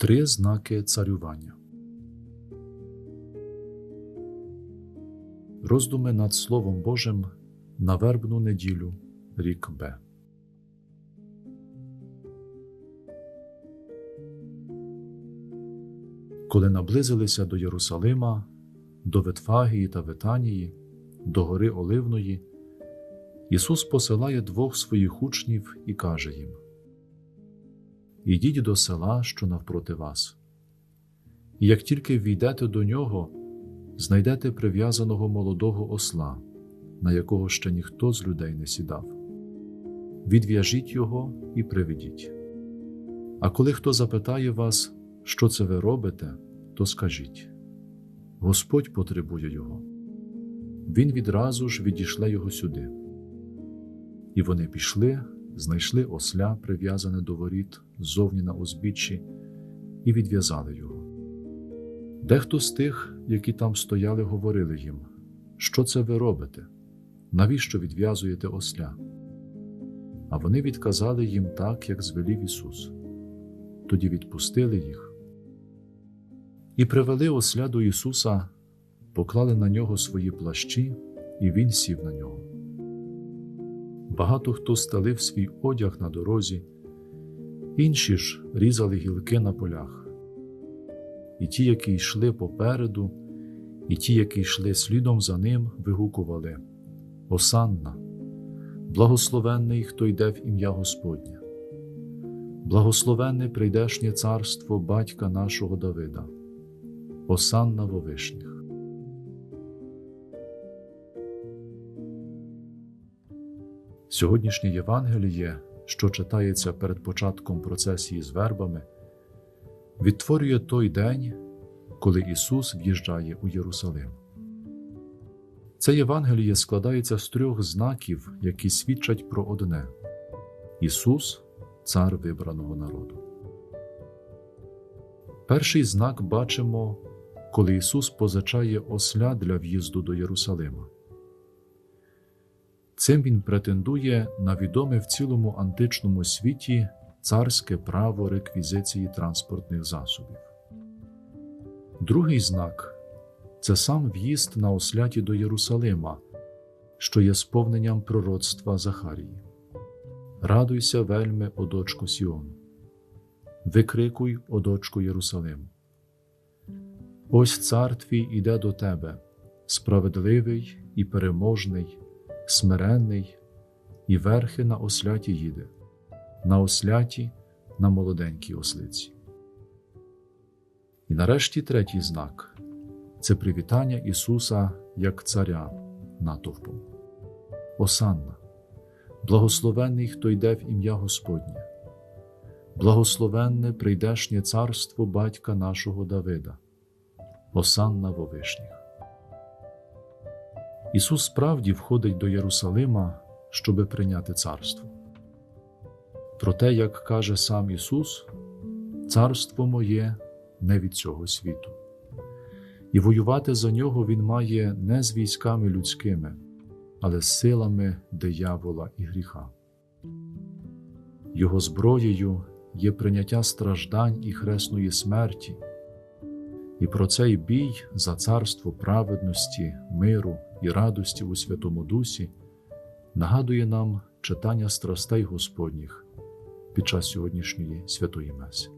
Три знаки царювання. Роздуми над Словом Божим на вербну неділю, рік Б. Коли наблизилися до Єрусалима, до Ветфагії та Ветанії, до гори Оливної, Ісус посилає двох своїх учнів і каже їм: Ідіть до села, що навпроти вас. І як тільки війдете до нього, знайдете прив'язаного молодого осла, на якого ще ніхто з людей не сідав. Відв'яжіть його і приведіть. А коли хто запитає вас, що це ви робите, то скажіть Господь потребує його. Він відразу ж відійшле його сюди. І вони пішли, знайшли осля, прив'язане до воріт ззовні на узбіччі, і відв'язали його. Дехто з тих, які там стояли, говорили їм, що це ви робите? Навіщо відв'язуєте осля? А вони відказали їм так, як звелів Ісус. Тоді відпустили їх і привели осля до Ісуса, поклали на нього свої плащі, і Він сів на нього. Багато хто стелив свій одяг на дорозі, інші ж різали гілки на полях. І ті, які йшли попереду, і ті, які йшли слідом за ним, вигукували Осанна, благословенний, хто йде в ім'я Господнє, благословенне прийдешнє царство батька нашого Давида, Осанна во Сьогоднішнє Євангеліє, що читається перед початком процесії з вербами, відтворює той день, коли Ісус в'їжджає у Єрусалим. Це Євангеліє складається з трьох знаків, які свідчать про одне Ісус, цар вибраного народу. Перший знак бачимо, коли Ісус позичає осля для в'їзду до Єрусалима. Цим він претендує на відоме в цілому античному світі царське право реквізиції транспортних засобів. Другий знак це сам в'їзд на осляті до Єрусалима, що є сповненням пророцтва Захарії. Радуйся, вельми, о дочку Сіону, викрикуй, о дочку Єрусалиму. Ось цар твій іде до тебе, справедливий і переможний смиренний і верхи на осляті їде, на осляті на молоденькій ослиці. І нарешті третій знак це привітання Ісуса як Царя натовпом. Осанна, благословенний, хто йде в ім'я Господнє, благословенне прийдешнє царство батька нашого Давида, Осанна во вишніх. Ісус справді входить до Єрусалима, щоби прийняти царство. Проте, як каже сам Ісус, царство моє не від цього світу, і воювати за нього Він має не з військами людськими, але з силами диявола і гріха. Його зброєю є прийняття страждань і хресної смерті, і про цей бій за царство праведності, миру і радості у Святому Дусі нагадує нам читання страстей Господніх під час сьогоднішньої святої Меси.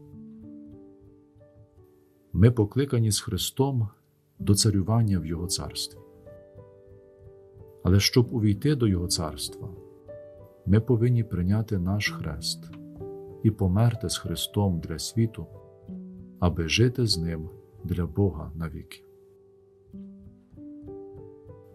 Ми покликані з Христом до царювання в Його царстві. Але щоб увійти до Його царства, ми повинні прийняти наш хрест і померти з Христом для світу, аби жити з Ним для Бога навіки.